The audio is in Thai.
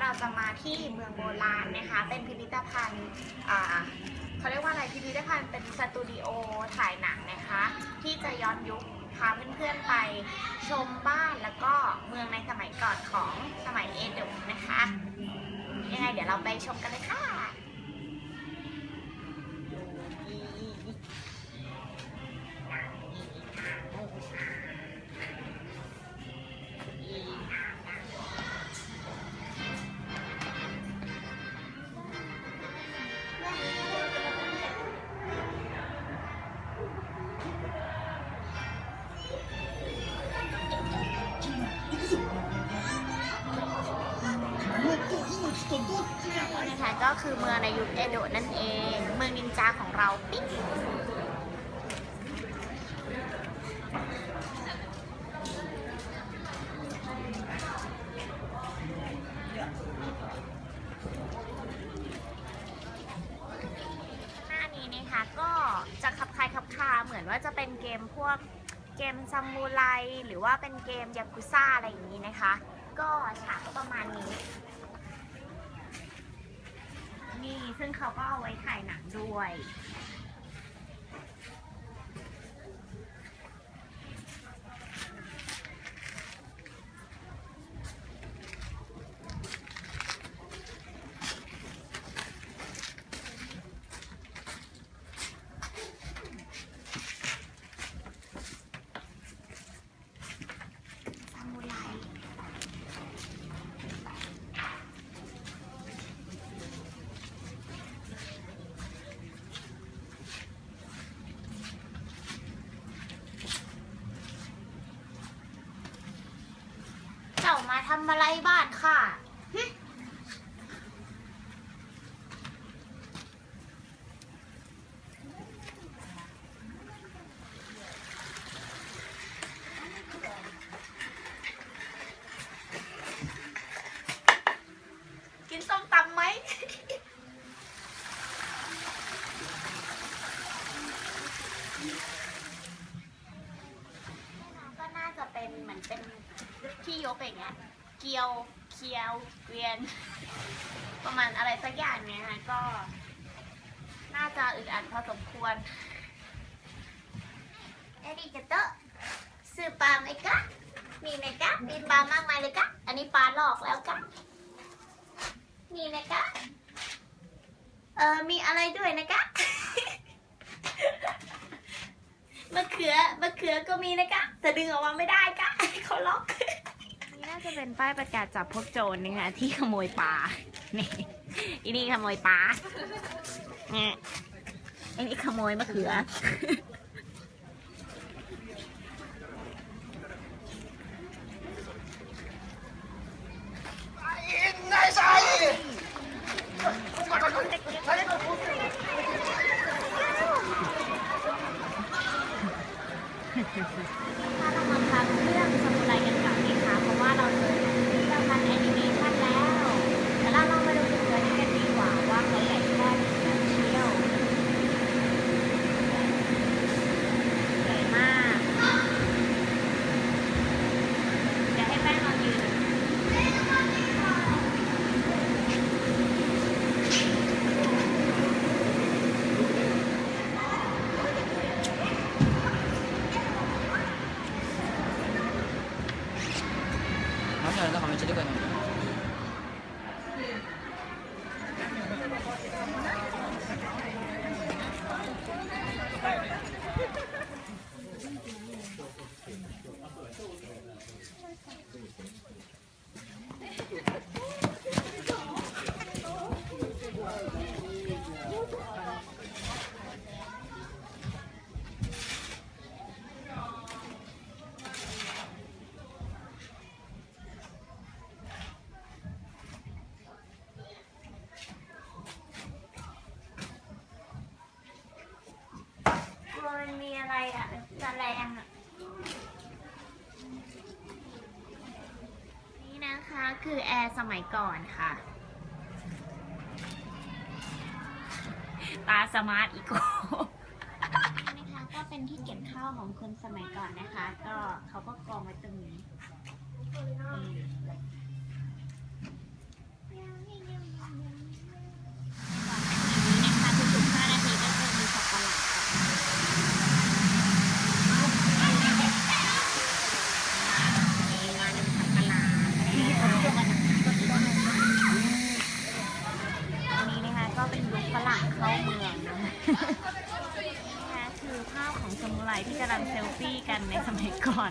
เราจะมาที่เมืองโบราณนะคะ เป็นพิพิธภัณฑ์เขาเรียกว่าอะไรพิพิธภัณฑ์เป็นสตูดิโอถ่ายหนังนะคะ ที่จะย้อนยุคพาเพื่อนๆไปชมบ้านแล้วก็เมืองในสมัยก่อนของสมัยเอโดะนะคะ ยังไงเดี๋ยวเราไปชมกันเลยค่ะ นี่นะคะก็คือเมืองในยุคเอโดะนั่นเอง เมืองนินจาของเราปิ๊งหน้านี้นะคะก็จะขับคลายขับคาเหมือนว่าจะเป็นเกมพวกเกมซามูไรหรือว่าเป็นเกมยากุซ่าอะไรอย่างนี้นะคะ ก็ฉากก็ประมาณนี้ นี่ซึ่ง เขาก็เอาไว้ถ่ายหนังด้วย ทำอะไรบ้านค่ะกินส้มตำไหม ก็น่าจะเป็นเหมือนเป็นที่ยกอย่างเงี้ย เกียวเคียวเกวียน ประมาณอะไรสักอย่างเนี้ยฮะก็ น่าจะอึดอัดพอสมควรเอริกาโตซื้อปลาไหมกะมีไหมกะมีปลามากมายเลยกะอันนี้ปลาหลอกแล้วกะมีไหมกะเออมีอะไรด้วยนะกะมะเขือมะเขือก็มีนะกะแต่ดึงออกมาไม่ได้กะเขาล็อก จะเป็นป้ายประกาศจับพวกโจรนะคะที่ขโมยปลา นี่อีนี่ขโมยปลาเนี่ยอ้นี่ขโมยมะเขือถ้าเรามาทำเรื่องสมุไรกันก่อนดีคะ เพราะว่าเราเจอพิพิธภัณฑ์แอนิเมชันแล้วเดี๋ยวเรา นะคะคือแอร์สมัยก่อนค่ะ ตาสมาร์ทอีโก้นะคะก็เป็นที่เก็บข้าวของคนสมัยก่อนนะคะ ก็เขาก็กองไว้ตรงนี้ ซามูไรที่กำลังเซลฟี่กันในสมัยก่อน